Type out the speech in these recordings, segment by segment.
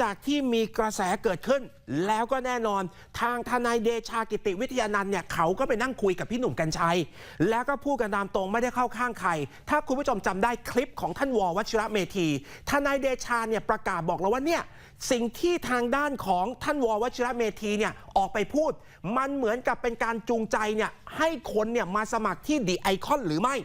จากที่มีกระแสเกิดขึ้น แล้วก็แน่นอน ทางทนายเดชากิติวิทยานันท์เนี่ยเขาก็ไปนั่งคุยกับพี่หนุ่มกัญชัย แล้วก็พูดกันตามตรงไม่ได้เข้าข้างใคร ถ้าคุณผู้ชมจำได้คลิปของท่านววชิระเมธีทนายเดชาเนี่ยประกาศบอกแล้วว่าเนี่ยสิ่งที่ทางด้านของท่านววชิระเมธีเนี่ยออกไปพูด มันเหมือนกับเป็นการจูงใจเนี่ยให้คนเนี่ยมาสมัครที่ดีไอคอนหรือไม่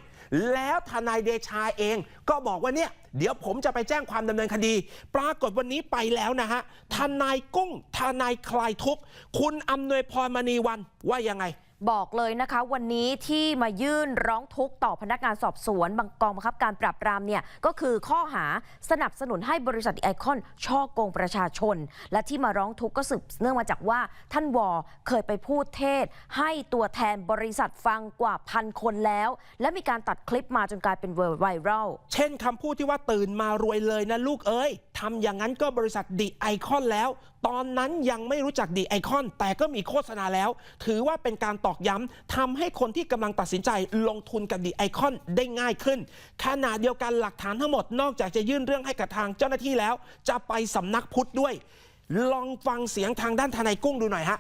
แล้วทนายเดชาเองก็บอกว่าเนี่ยเดี๋ยวผมจะไปแจ้งความดำเนินคดี ปรากฏวันนี้ไปแล้วนะฮะทนายกุ้งทนายคลายทุกข์คุณอำนวยพรมณีวันว่ายังไง บอกเลยนะคะ วันนี้ที่มายื่นร้องทุกข์ต่อพนักงานสอบสวนบางกองบังคับการปราบปรามเนี่ยก็คือข้อหาสนับสนุนให้บริษัทไอคอนช่อโกงประชาชน และที่มาร้องทุกข์ก็สืบเนื่องมาจากว่าท่านวอเคยไปพูดเทศ ให้ตัวแทนบริษัทฟังกว่าพันคนแล้ว และมีการตัดคลิปมาจนกลายเป็นไวรัลเช่นคำพูดที่ว่าตื่นมารวยเลยนะลูกเอ้ยทำอย่างนั้นก็บริษัทดีไอคอนแล้ว ตอนนั้นยังไม่รู้จักดีไอคอนแต่ก็มีโฆษณาแล้ว ถือว่าเป็นการตอกย้ำทำให้คนที่กำลังตัดสินใจลงทุนกับดีไอคอนได้ง่ายขึ้นขณะเดียวกันหลักฐานทั้งหมดนอกจากจะยื่นเรื่องให้กับทางเจ้าหน้าที่แล้ว จะไปสำนักพุทธด้วย ลองฟังเสียงทางด้านทนายกุ้งดูหน่อยฮะ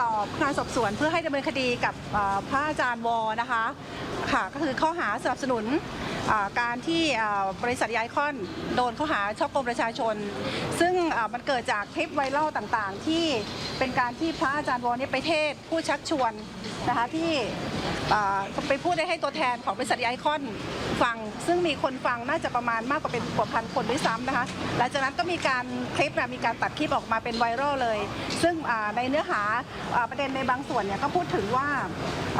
ต่อพนักงานสอบสวนเพื่อให้ดำเนินคดีกับเอ่อพระอาจารย์วอนะคะค่ะก็คือข้อหาสนับสนุน การที่บริษัทไอคอนโดนข้อหาช่อโกงประชาชน ซึ่งมันเกิดจากคลิปไวรัลต่างๆ ที่เป็นการที่พระอาจารย์วอนี่ไปเทศผู้ชักชวนนะคะที่ไปพูดได้ให้ตัวแทนของบริษัทไอคอนฟัง ซึ่งมีคนฟังน่าจะประมาณมากกว่าเป็นกว่าพันคนด้วยซ้ำนะคะหลังจากนั้นก็มีการคลิปนะมีการตัดคลิปออกมาเป็นไวรัลเลย ซึ่งในเนื้อหาประเด็นในบางส่วนเนี่ยก็พูดถึงว่า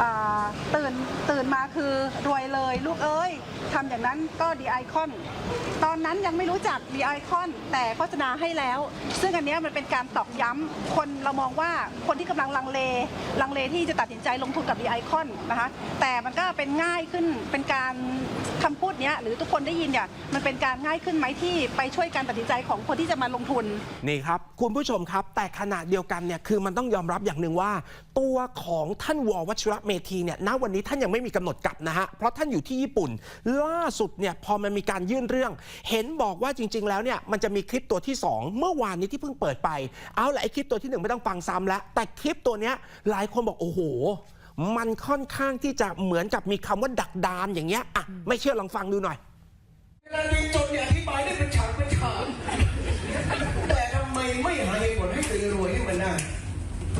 อ่าตื่นตื่นมาคือรวยเลยลูกเอ้ยทำอย่างนั้นก็ดีไอคอนตอนนั้นยังไม่รู้จักดีไอคอนแต่โฆษณาให้แล้ว ซึ่งอันเนี้ยมันเป็นการตอกย้ำคนเรามองว่าคนที่กำลังลังเลลังเลที่จะตัดสินใจลงทุนกับดีไอคอนนะคะแต่มันก็เป็นง่ายขึ้นเป็นการคำพูดเนี้ยหรือทุกคนได้ยินเนี่ยมันเป็นการง่ายขึ้นไหมที่ไปช่วยการตัดสินใจของคนที่จะมาลงทุน นี่ครับคุณผู้ชมครับ แต่ขณะเดียวกันเนี่ยคือมันต้องยอมรับอย่างหนึ่งว่า ตัวของท่านวอวัชระเมธีเนี่ยณวันนี้ท่านยังไม่มีกำหนดกลับนะฮะเพราะท่านอยู่ที่ญี่ปุ่นล่าสุดเนี่ยพอมันมีการยื่นเรื่อง เห็นบอกว่าจริง ๆ แล้วเนี่ยมันจะมีคลิปตัวที่ 2 เมื่อวานนี้ที่เพิ่งเปิดไป เอาละไอ้คลิปตัวที่หนึ่งไม่ต้องฟังซ้ำแล้ว แต่คลิปตัวเนี้ยหลายคนบอกโอ้โห มันค่อนข้างที่จะเหมือนกับมีคำว่าดักดานอย่างเงี้ยอะไม่เชื่อลองฟังดูหน่อย เวลาดีจนเนี่ยอธิบายได้เป็นฉากเป็นฉากแต่ทำไมไม่หาเหตุผลให้ตัวเองรวยให้มันได้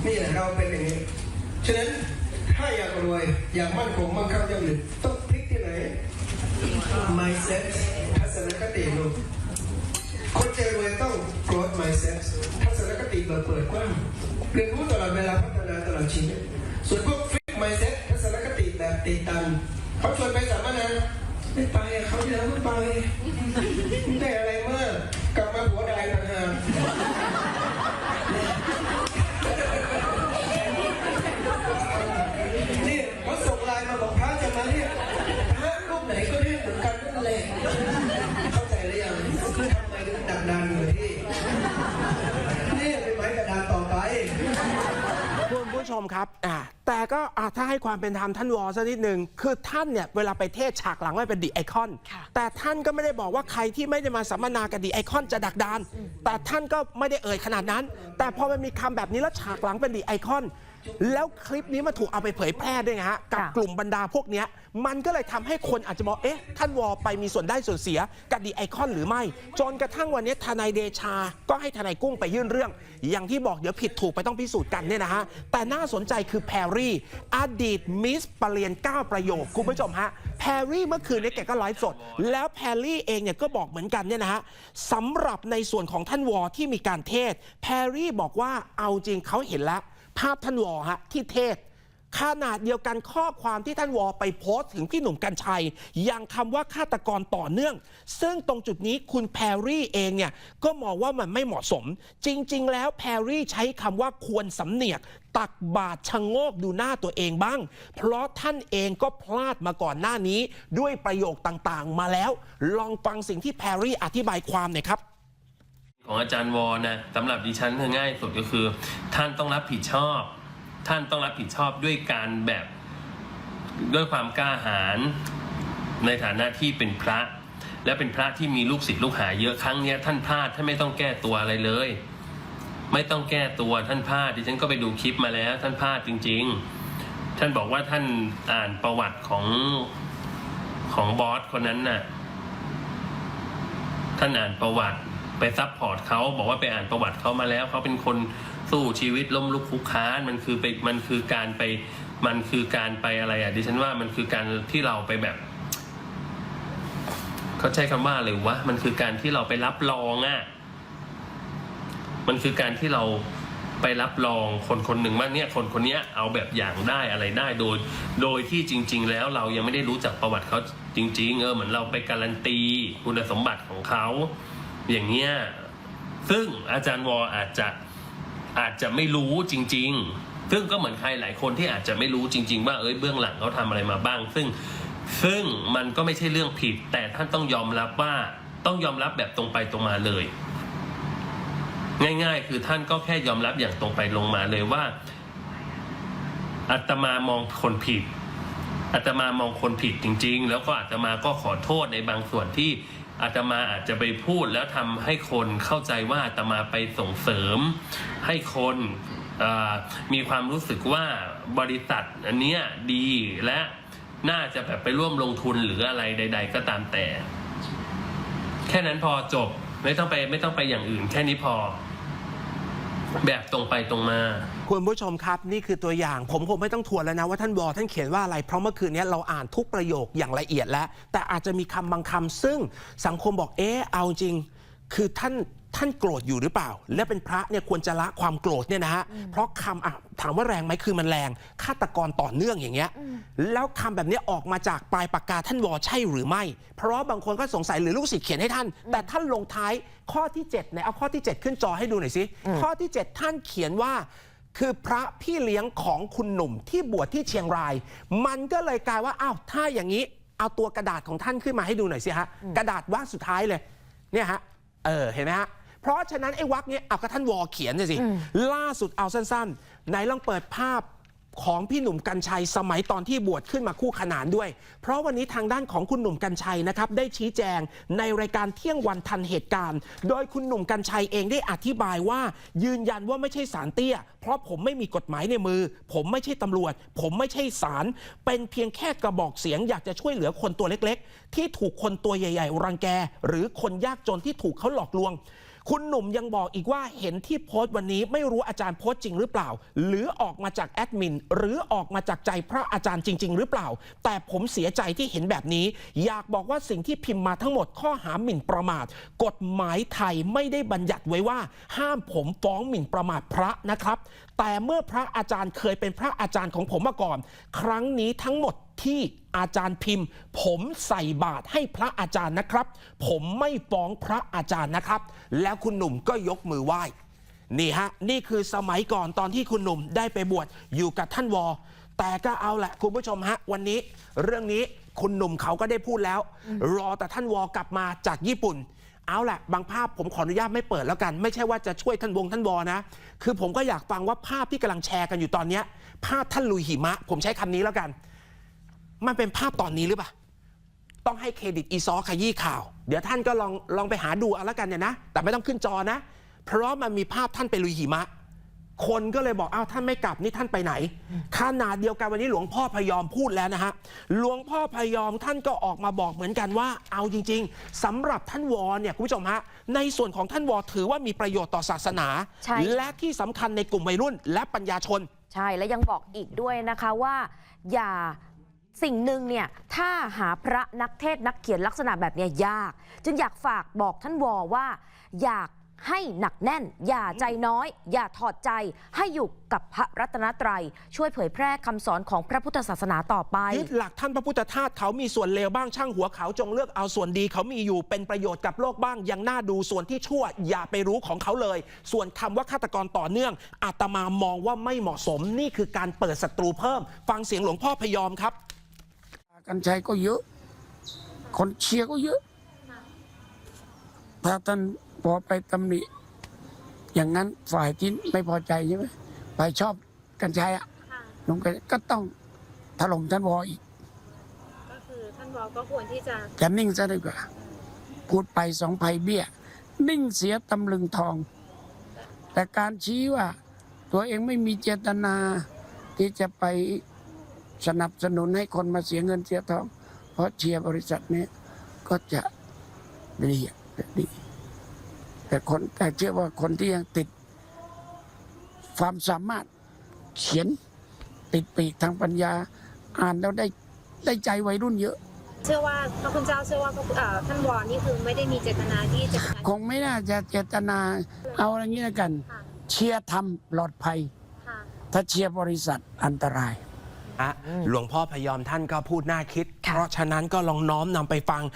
นี่แหละเราเป็นอย่างนี้ ฉะนั้นถ้าอยากรวย อยากมั่นคงมั่งคั่งยั่งยืนต้องพลิกที่ไหน mindset ทัศนคติลูกคนจรวยต้อง growth mindset ทัศนคติเราเปิดกว้างเรียนรู้ตลอดเวลาพัฒนาตลอดชีวิตส่วนพวก fixed mindset ทัศนคติแบบติดตันเขาชวนไปสัมมนาไม่ไปเขาเดี๋ยวไม่ไป ก็อ่าถ้าให้ความเป็นธรรมท่านวอสักนิดหนึ่งคือท่านเนี่ยเวลาไปเทศฉากหลังไว้เป็นดีไอคอนค่ะแต่ท่านก็ไม่ได้บอกว่าใครที่ไม่ได้มาสัมมนากับดีไอคอนจะดักดาน แต่ท่านก็ไม่ได้เอ่ยขนาดนั้น แต่พอมันมีคำแบบนี้แล้วฉากหลังเป็นดีไอคอน แล้วคลิปนี้มาถูกเอาไปเผยแพร่ด้วยไงฮะกับค่ะกลุ่มบรรดาพวกเนี้ยมันก็เลยทำให้คนอาจจะมองเอ๊ะ ท่านวอไปมีส่วนได้ส่วนเสียกับดีไอคอนหรือไม่ จนกระทั่งวันนี้ทนายเดชา ก็ให้ทนายกุ้งไปยื่นเรื่อง อย่างที่บอกเดี๋ยวผิดถูกไปต้องพิสูจน์กันเนี่ยนะฮะ แต่น่าสนใจคือแพรรี่ อดีตมิสปรเรียน 9 ประโยคคุณผู้ชมฮะแพรรี่เมื่อคืนนี้แกก็ไลฟ์สด แล้วแพรรี่เองเนี่ยก็บอกเหมือนกันเนี่ยนะฮะสำหรับในส่วนของท่านวอที่มีการเทศ แพรรี่บอกว่าเอาจริงเขาเห็นแล้ว ภาพท่านวอฮะที่เทศขนาดเดียวกันข้อความที่ท่านวอไปโพสต์ถึงพี่หนุ่มกัญชัยย่างคำว่าฆาตกรต่อเนื่อง ซึ่งตรงจุดนี้คุณแพรรี่เองเนี่ยก็มองว่ามันไม่เหมาะสม จริง ๆ แล้วแพรรี่ใช้คำว่าควรสำเนียก ตักบาตรชะโงกดูหน้าตัวเองบ้าง เพราะท่านเองก็พลาดมาก่อนหน้านี้ ด้วยประโยคต่างๆ มาแล้ว ลองฟังสิ่งที่แพรรี่อธิบายความหน่อยครับ ของอาจารย์วอนะสำหรับดิฉันคือง่ายสุดก็คือ ท่านต้องรับผิดชอบ ท่านต้องรับผิดชอบด้วยการแบบด้วยความกล้าหาญในฐานะที่เป็นพระ และเป็นพระที่มีลูกศิษย์ลูกหาเยอะครั้งเนี้ยท่านพลาดท่านไม่ต้องแก้ตัวอะไรเลย ไม่ต้องแก้ตัวท่านพลาดดิฉันก็ไปดูคลิปมาแล้ว ท่านพลาดจริง ๆ ท่านบอกว่าท่านอ่านประวัติของของบอสคนนั้นน่ะท่านอ่านประวัติ ไปซับพอร์ตเขาบอกว่าไปอ่านประวัติเขามาแล้วเขาเป็นคนสู้ชีวิตล้มลุกคุกคลานมันคือไปมันคือการไปมันคือการไปอะไรอะดิฉันว่ามันคือการที่เราไปแบบเขาใช้คำว่าอะไรวะมันคือการที่เราไปรับรองอะมันคือการที่เราไปรับรองคนคนหนึ่งว่าเนี่ยคนคนนี้เอาแบบอย่างได้อะไรได้โดย โดยที่จริง ๆ แล้วเรายังไม่ได้รู้จักประวัติเขาจริง ๆ เออเหมือนเราไปการันตีคุณสมบัติของเขา อย่างเงี้ยซึ่งอาจารย์วออาจจะอาจจะไม่รู้จริง ๆ ซึ่งก็เหมือนใครหลายคนที่อาจจะไม่รู้จริง ๆ ว่าเอ้ยเบื้องหลังเขาทำอะไรมาบ้าง ซึ่งซึ่งมันก็ไม่ใช่เรื่องผิด แต่ท่านต้องยอมรับว่าต้องยอมรับแบบตรงไปตรงมาเลย ง่าย ๆ คือท่านก็แค่ยอมรับอย่างตรงไปลงมาเลยว่าอาตมามองคนผิดอาตมามองคนผิดจริง ๆ แล้วก็อาตมาก็ขอโทษในบางส่วนที่ อาตมาอาจจะไปพูดแล้วทำให้คนเข้าใจว่าอาตมาไปส่งเสริม ให้คนมีความรู้สึกว่าบริษัทอันเนี้ยดีและน่าจะแบบไปร่วมลงทุนหรืออะไรใด ๆ ก็ตามแต่ แค่นั้นพอจบไม่ต้องไปไม่ต้องไปอย่างอื่น แค่นี้พอ แบบตรงไปตรงมา คุณผู้ชมครับ นี่คือตัวอย่าง ผมคงไม่ต้องทวนแล้วนะว่าท่านวอท่านเขียนว่าอะไร เพราะเมื่อคืนนี้เราอ่านทุกประโยคอย่างละเอียดแล้ว แต่อาจจะมีคำบางคำซึ่งสังคมบอกเอ๊ะเอาจริง คือท่านท่านโกรธอยู่หรือเปล่า และเป็นพระเนี่ยควรจะละความโกรธเนี่ยนะฮะเพราะคำอะถามว่าแรงไหมคือมันแรงฆาตกรต่อเนื่องอย่างเงี้ยแล้วคำแบบนี้ออกมาจากปลายปากกาท่านวอใช่หรือไม่ เพราะบางคนก็สงสัยหรือลูกศิษย์เขียนให้ท่าน แต่ท่านลงท้ายข้อที่7เนี่ยเอาข้อที่ 7 ขึ้นจอให้ดูหน่อยสิข้อที่ 7 ท่านเขียนว่า คือพระพี่เลี้ยงของคุณหนุ่มที่บวชที่เชียงราย มันก็เลยกลายว่าอ้าวถ้าอย่างนี้เอาตัวกระดาษของท่านขึ้นมาให้ดูหน่อยสิฮะกระดาษวรรคสุดท้ายเลยเนี่ยฮะเออเห็นไหมฮะเพราะฉะนั้นไอ้วรรคเนี้ยเอาก็ท่านวอเขียนเลยสิล่าสุดเอาสั้นๆไหนลองเปิดภาพ ของพี่หนุ่มกัญชัยสมัยตอนที่บวชขึ้นมาคู่ขนานด้วย เพราะวันนี้ทางด้านของคุณหนุ่มกัญชัยนะครับได้ชี้แจงในรายการเที่ยงวันทันเหตุการณ์ โดยคุณหนุ่มกัญชัยเองได้อธิบายว่า ยืนยันว่าไม่ใช่สารเตี้ย เพราะผมไม่มีกฎหมายในมือ ผมไม่ใช่ตำรวจ ผมไม่ใช่ศาลเป็นเพียงแค่กระบอกเสียงอยากจะช่วยเหลือคนตัวเล็ก ๆ ที่ถูกคนตัวใหญ่ ๆ รังแก หรือคนยากจนที่ถูกเขาหลอกลวง คุณหนุ่มยังบอกอีกว่าเห็นที่โพสต์วันนี้ไม่รู้อาจารย์โพสต์จริงหรือเปล่า หรือออกมาจากแอดมินหรือออกมาจากใจพระอาจารย์จริง ๆ หรือเปล่า แต่ผมเสียใจที่เห็นแบบนี้ อยากบอกว่าสิ่งที่พิมพ์มาทั้งหมดข้อหาหมิ่นประมาท กฎหมายไทยไม่ได้บัญญัติไว้ว่า ห้ามผมฟ้องหมิ่นประมาทพระนะครับ แต่เมื่อพระอาจารย์เคยเป็นพระอาจารย์ของผมมาก่อน ครั้งนี้ทั้งหมด ที่อาจารย์พิมพ์ ผมใส่บาตรให้พระอาจารย์นะครับ ผมไม่ฟ้องพระอาจารย์นะครับ แล้วคุณหนุ่มก็ยกมือไหว้นี่ฮะนี่คือสมัยก่อนตอนที่คุณหนุ่มได้ไปบวชอยู่กับท่านวอ แต่ก็เอาแหละคุณผู้ชมฮะ วันนี้เรื่องนี้คุณหนุ่มเขาก็ได้พูดแล้ว รอแต่ท่านวอกลับมาจากญี่ปุ่น เอาแหละบางภาพผมขออนุญาตไม่เปิดแล้วกัน ไม่ใช่ว่าจะช่วยท่านวงท่านวอนะ คือผมก็อยากฟังว่าภาพที่กำลังแชร์กันอยู่ตอนเนี้ภาพท่านลุยหิมะ ผมใช้คำนี้แล้วกัน มันเป็นภาพตอนนี้หรือเปล่า ต้องให้เครดิตอีซอขยี้ข่าว เดี๋ยวท่านก็ลองลองไปหาดูเอาละกันเนี่ยนะ แต่ไม่ต้องขึ้นจอนะ เพราะมันมีภาพท่านไปลุยหิมะ คนก็เลยบอกอ้าวท่านไม่กลับนี่ท่านไปไหนขนาดเดียวกันวันนี้หลวงพ่อพยอมพูดแล้วนะฮะ หลวงพ่อพยอมท่านก็ออกมาบอกเหมือนกันว่า เอาจริง ๆสำหรับท่านวอเนี่ยคุณผู้ชมฮะ ในส่วนของท่านวอถือว่ามีประโยชน์ต่อศาสนาใช่และที่สำคัญในกลุ่มวัยรุ่น และปัญญาชน ใช่ และยังบอกอีกด้วยนะคะว่า อย่า สิ่งหนึ่งเนี่ยถ้าหาพระนักเทศน์นักเขียนลักษณะแบบเนี้ยยาก จึงอยากฝากบอกท่านวอว่า อยากให้หนักแน่น อย่าใจน้อย อย่าถอดใจให้อยู่กับพระรัตนตรัย ช่วยเผยแพร่คำสอนของพระพุทธศาสนาต่อไปยึดหลักท่านพระพุทธทาสเขามีส่วนเลวบ้างช่างหัวเขาจงเลือกเอาส่วนดีเขามีอยู่เป็นประโยชน์กับโลกบ้างยังน่าดูส่วนที่ชั่ว อย่าไปรู้ของเขาเลย ส่วนคำว่าฆาตกรต่อเนื่อง อาตมามองว่าไม่เหมาะสมนี่คือการเปิดศัตรูเพิ่ม ฟังเสียงหลวงพ่อพยอมครับ กันชัยก็เยอะ คนเชียร์ก็เยอะ ถ้าท่านพอไปตำหนิอย่างนั้นฝ่ายที่ไม่พอใจใช่ไหมฝ่ายชอบกันชัยอะลงไปก็ต้องถล่มท่านวออีกก็คือท่านวอก็ควรที่จะจะนิ่งซะดีกว่าอพูดไปสองภัยเบี้ย นิ่งเสียตำลึงทอง แต่การชี้ว่า ตัวเองไม่มีเจตนาที่จะไป สนับสนุนให้คนมาเสียเงินเสียทอง เพราะเชียร์บริษัทนี้ก็จะดีอะดี แต่คนแต่เชื่อว่าคนที่ยังติด ความสามารถเขียนติดปีกทางปัญญา อ่านแล้วได้ได้ใจวัยรุ่นเยอะ เชื่อว่าพระคุณเจ้าเชื่อว่าพระคุณเอ่อท่านวอนนี่คือไม่ได้มีเจตนาที่จะเป็นการคงไม่น่าจะเจตนาเอาอย่างนี้แล้วกันค่ะเชียร์ทำปลอดภัยค่ะถ้าเชียร์บริษัทอันตราย อะหลวงพ่อพยอมท่านก็พูดน่าคิดค่ะเพราะฉะนั้นก็ลองน้อมนำไปฟัง